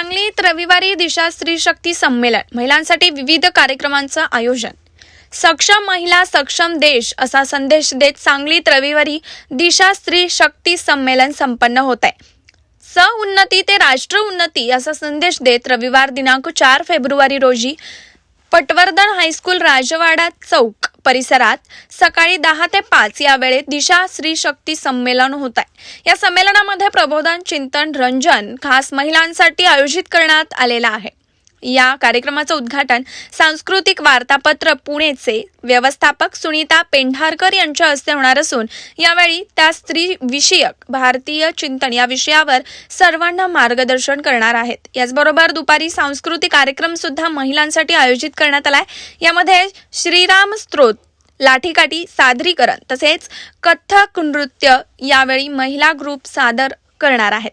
सांगलीत रविवारी दिशा स्त्री शक्ती संमेलन महिलांसाठी विविध कार्यक्रमांचं आयोजन. सक्षम महिला सक्षम देश असा संदेश देत सांगलीत रविवारी दिशा स्त्री शक्ती संमेलन संपन्न होत आहे. स उन्नती ते राष्ट्र उन्नती असा संदेश देत रविवार दिनांक चार फेब्रुवारी रोजी पटवर्धन हायस्कूल राजवाडा चौक परिसरात सकाळी दहा ते पाच या वेळेत दिशा स्त्री शक्ती संमेलन होत आहे. या संमेलनामध्ये प्रबोधन चिंतन रंजन खास महिलांसाठी आयोजित करण्यात आलेलं आहे. या कार्यक्रमाचं उद्घाटन सांस्कृतिक वार्तापत्र पुणेचे व्यवस्थापक सुनीता पेंढारकर यांच्या हस्ते होणार असून यावेळी त्या स्त्री विषयक भारतीय चिंतन या विषयावर सर्वांना मार्गदर्शन करणार आहेत. याचबरोबर दुपारी सांस्कृतिक कार्यक्रम सुद्धा महिलांसाठी आयोजित करण्यात आलाय. यामध्ये श्रीराम स्त्रोत लाठीकाठी सादरीकरण तसेच कथ्थक नृत्य यावेळी महिला ग्रुप सादर करणार आहेत.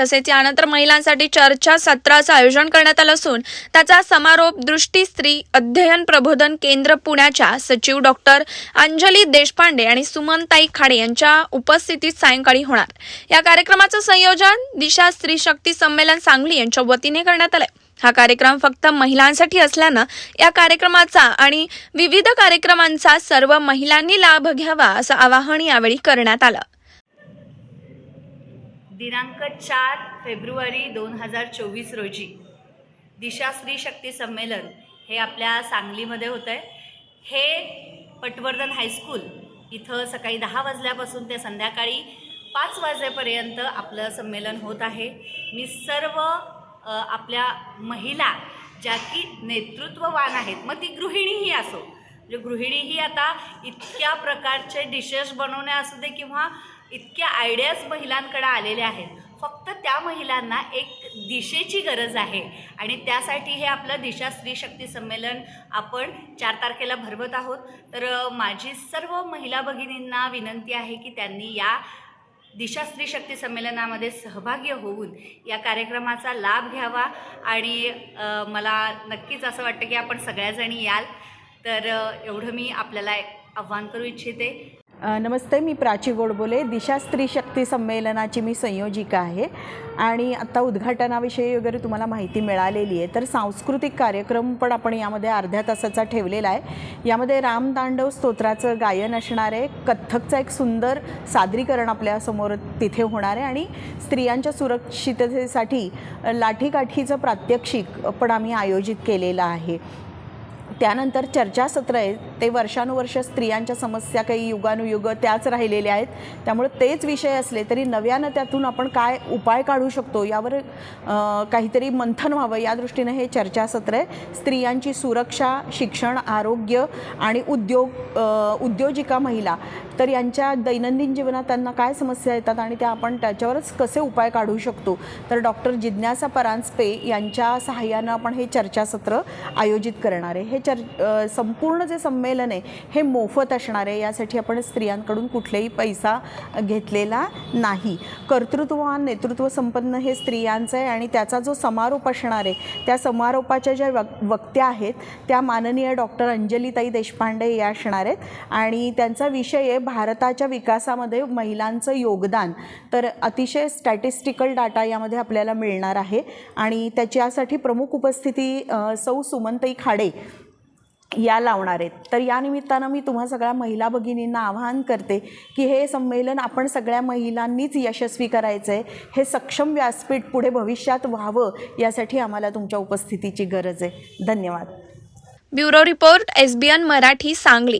तसेच यानंतर महिलांसाठी चर्चा सत्राचं आयोजन करण्यात आलं असून त्याचा समारोप दृष्टी स्त्री अध्ययन प्रबोधन केंद्र पुण्याच्या सचिव डॉक्टर अंजली देशपांडे आणि सुमनताई खाडे यांच्या उपस्थितीत सायंकाळी होणार. या कार्यक्रमाचं संयोजन दिशा स्त्री शक्ती संमेलन सांगली यांच्या वतीने करण्यात आलंय. हा कार्यक्रम फक्त महिलांसाठी असल्यानं या कार्यक्रमाचा आणि विविध कार्यक्रमांचा सर्व महिलांनी लाभ घ्यावा असं आवाहन यावेळी करण्यात आलं. दिनांक चार फेब्रुवारी दोन हजार चोवीस रोजी दिशा स्त्री शक्ती संमेलन हे आपल्या सांगलीमध्ये होतं आहे हे पटवर्धन हायस्कूल इथं सकाळी दहा वाजल्यापासून ते संध्याकाळी पाच वाजेपर्यंत आपलं संमेलन होत आहे. मी सर्व आपल्या महिला ज्या की नेतृत्ववान आहेत मग ती गृहिणीही असो. म्हणजे गृहिणीही आता इतक्या प्रकारचे डिशेस बनवणे असू दे किंवा इतक्या आयडियाज महिलांकडे आलेल्या आहेत. फक्त त्या महिलांना एक दिशेची गरज आहे. आणि त्यासाठी हे आपलं दिशा स्त्री शक्ती संमेलन आपण चार तारखेला भरवत आहोत. तर माझी सर्व महिला भगिनींना विनंती आहे की त्यांनी या दिशा स्त्री शक्ती संमेलनामध्ये सहभागी होऊन या कार्यक्रमाचा लाभ घ्यावा. आणि मला नक्कीच असं वाटतं की आपण सगळ्याजणी याल. तर एवढं मी आपल्याला एक आव्हान करू इच्छिते. नमस्ते मी प्राची गोडबोले. दिशा स्त्री शक्ती संमेलनाची मी संयोजिका आहे. आणि आत्ता उद्घाटनाविषयी वगैरे तुम्हाला माहिती मिळालेली आहे. तर सांस्कृतिक कार्यक्रम पण आपण यामध्ये अर्ध्या तासाचा ठेवलेला आहे. यामध्ये रामतांडव स्तोत्राचं गायन असणार आहे. कथ्थकचं एक सुंदर सादरीकरण आपल्यासमोर तिथे होणार आहे. आणि स्त्रियांच्या सुरक्षिततेसाठी लाठीकाठीचं प्रात्यक्षिक पण आम्ही आयोजित केलेलं आहे. त्यानंतर चर्चासत्र आहे. ते वर्षानुवर्ष स्त्रियांच्या समस्या काही युगानुयुग त्याच राहिलेल्या आहेत. त्यामुळे तेच विषय असले तरी नव्यानं त्यातून आपण काय उपाय काढू शकतो यावर काहीतरी मंथन व्हावं या दृष्टीनं हे चर्चासत्र आहे. स्त्रियांची सुरक्षा शिक्षण आरोग्य आणि उद्योग उद्योजिका महिला तर यांच्या दैनंदिन जीवनात त्यांना काय समस्या येतात आणि त्या आपण त्याच्यावरच कसे उपाय काढू शकतो? तर डॉक्टर जिज्ञासा परांजपे यांच्या सहाय्यानं आपण हे चर्चासत्र आयोजित करणार आहे. हे चर संपूर्ण जे संमेलन आहे हे मोफत असणार आहे. यासाठी आपण स्त्रियांकडून कुठलेही पैसा घेतलेला नाही. कर्तृत्ववान नेतृत्व संपन्न हे स्त्रियांचं आहे आणि त्याचा जो समारोप असणार आहे त्या समारोपाच्या ज्या वक् वक्त्या आहेत त्या माननीय डॉक्टर अंजलीताई देशपांडे या असणार आहेत. आणि त्यांचा विषय आहे भारताच्या विकासामध्ये महिलांचं योगदान. तर अतिशय स्टॅटिस्टिकल डाटा यामध्ये आपल्याला मिळणार आहे. आणि त्याच्यासाठी प्रमुख उपस्थिती सौ सुमनताई खाडे या लावणार आहेत. तर या निमित्तानं मी तुम्हा सगळ्या महिला भगिनींना आवाहन करते की हे संमेलन आपण सगळ्या महिलांनीच यशस्वी करायचं आहे हे सक्षम व्यासपीठ पुढे भविष्यात व्हावं यासाठी आम्हाला तुमच्या उपस्थितीची गरज आहे. धन्यवाद. Bureau report SBN Marathi Sangli.